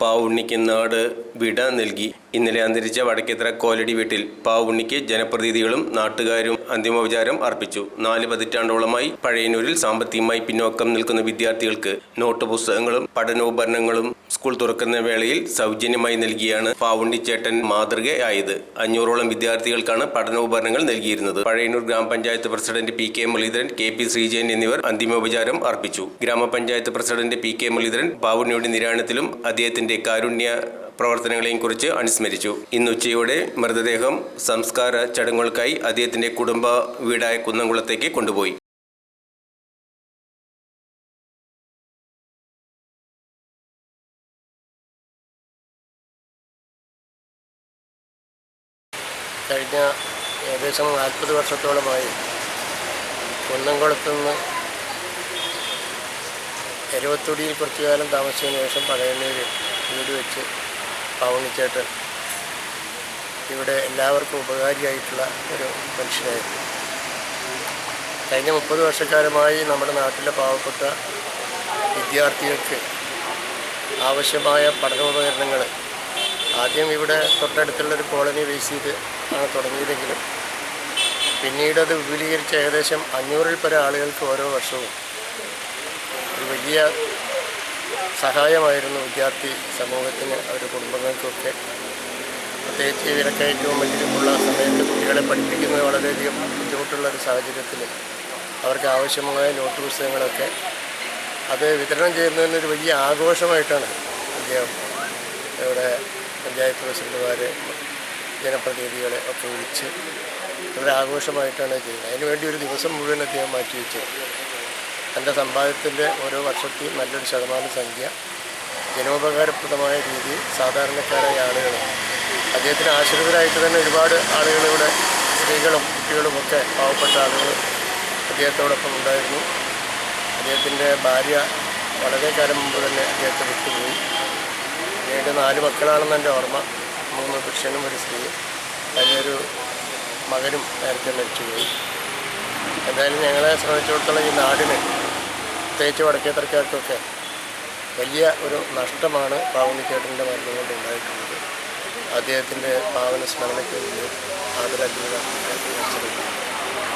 പാവുണ്ണിക്ക് നാട് വിട നൽകി. ഇന്നലെ അന്തരിച്ച വടക്കേത്തറ കോലടി വീട്ടിൽ പാവുണ്ണിക്ക് ജനപ്രതിനിധികളും നാട്ടുകാരും അന്തിമോപചാരം അർപ്പിച്ചു. നാല് പതിറ്റാണ്ടോളമായി പഴയനൂരിൽ സാമ്പത്തികമായി പിന്നോക്കം നിൽക്കുന്ന വിദ്യാർത്ഥികൾക്ക് നോട്ട് പുസ്തകങ്ങളും പഠനോപകരണങ്ങളും സ്കൂൾ തുറക്കുന്ന വേളയിൽ സൗജന്യമായി നൽകിയാണ് പാവുണ്ണിച്ചേട്ടൻ മാതൃകയായത്. അഞ്ഞൂറോളം വിദ്യാർത്ഥികൾക്കാണ് പഠനോപകരണങ്ങൾ നൽകിയിരുന്നത്. പഴയനൂർ ഗ്രാമപഞ്ചായത്ത് president P K Muraleedharan K P Sreejayan എന്നിവർ അന്തിമോപചാരം അർപ്പിച്ചു. ഗ്രാമപഞ്ചായത്ത് പ്രസിഡന്റ് പി കെ മുരളീധരൻ പാവുണ്ണിയുടെ നിര്യാണത്തിലും അദ്ദേഹത്തിന്റെ കാരുണ്യ പ്രവർത്തനങ്ങളെയും കുറിച്ച് അനുസ്മരിച്ചു. ഇന്ന് ഉച്ചയോടെ മൃതദേഹം സംസ്കാര ചടങ്ങുകൾക്കായി അദ്ദേഹത്തിന്റെ കുടുംബ വീടായ കുന്നംകുളത്തേക്ക് കൊണ്ടുപോയി. കഴിഞ്ഞ ഏകദേശം നാൽപ്പത് വർഷത്തോളമായി കുന്നംകുളത്തുനിന്ന് എരുവത്തൊടിയിൽ കുറച്ചു കാലം താമസിച്ചതിന് ശേഷം പഴയ വീട് വെച്ച് പവണിച്ചേട്ടൻ ഇവിടെ എല്ലാവർക്കും ഉപകാരിയായിട്ടുള്ള ഒരു മനുഷ്യനായിരുന്നു. കഴിഞ്ഞ മുപ്പത് വർഷക്കാലമായി നമ്മുടെ നാട്ടിലെ പാവപ്പെട്ട വിദ്യാർത്ഥികൾക്ക് ആവശ്യമായ പഠനോപകരണങ്ങൾ ആദ്യം ഇവിടെ തൊട്ടടുത്തുള്ളൊരു കോളനി ബേസ് ചെയ്ത് ആണ് തുടങ്ങിയതെങ്കിലും പിന്നീട് അത് വിപുലീകരിച്ച് ഏകദേശം അഞ്ഞൂറിൽ പരം ആളുകൾക്ക് ഓരോ വർഷവും ഒരു വലിയ സഹായമായിരുന്നു വിദ്യാർത്ഥി സമൂഹത്തിന് അവരുടെ കുടുംബങ്ങൾക്കൊക്കെ. പ്രത്യേകിച്ച് വിലക്കയറ്റവും മറ്റിലുമുള്ള സമയത്ത് കുട്ടികളെ പഠിപ്പിക്കുന്നത് വളരെയധികം ബുദ്ധിമുട്ടുള്ള ഒരു സാഹചര്യത്തിൽ അവർക്ക് ആവശ്യമായ നോട്ട് പുസ്തകങ്ങളൊക്കെ അത് വിതരണം ചെയ്യുന്നതിനൊരു വലിയ ആഘോഷമായിട്ടാണ് അദ്ദേഹം ഇവിടെ പഞ്ചായത്ത് പ്രസിഡന്റുമാർ ജനപ്രതിനിധികളെ ഒക്കെ വിളിച്ച് ഒരു ആഘോഷമായിട്ടാണ് ചെയ്യുന്നത്. അതിനുവേണ്ടി ഒരു ദിവസം മുഴുവൻ അദ്ദേഹം മാറ്റി വെച്ചു തന്റെ സമ്പാദ്യത്തിന്റെ ഓരോ വർഷത്തെയും നല്ലൊരു ശതമാന സംഖ്യ ജനോപകാരപ്രദമായ രീതിയിൽ സാധാരണക്കാരായ ആളുകൾ അദ്ദേഹത്തിന് ആശ്രിതരായിട്ട് തന്നെ ഒരുപാട് ആളുകൾ ഇവിടെ സ്ത്രീകളും കുട്ടികളും ഒക്കെ പാവപ്പെട്ട ആളുകൾ അദ്ദേഹത്തോടൊപ്പം ഉണ്ടായിരുന്നു. അദ്ദേഹത്തിന്റെ ഭാര്യ വളരെ കാലം മുമ്പ് തന്നെ അദ്ദേഹത്തെ വിട്ടുപോയി. പിന്നീട് നാല് മക്കളാണെന്ന് എന്റെ ഓർമ്മ. മൂന്ന് പുരുഷനും ഒരു സ്ത്രീയും അതിലൊരു മകനും നേരത്തെ മരിച്ചുപോയി. എന്തായാലും ഞങ്ങളെ സംബന്ധിച്ചിടത്തോളം ഈ നാടിന് പ്രത്യേകിച്ച് വടക്കേത്തറക്കാർക്കൊക്കെ വലിയ ഒരു നഷ്ടമാണ് പാവണിക്കേട്ടന്റെ മരണം കൊണ്ട് ഉണ്ടായിട്ടുള്ളത്. അദ്ദേഹത്തിന്റെ പാവന സ്മരണയ്ക്ക് വേണ്ടി ആദരാജ്ഞ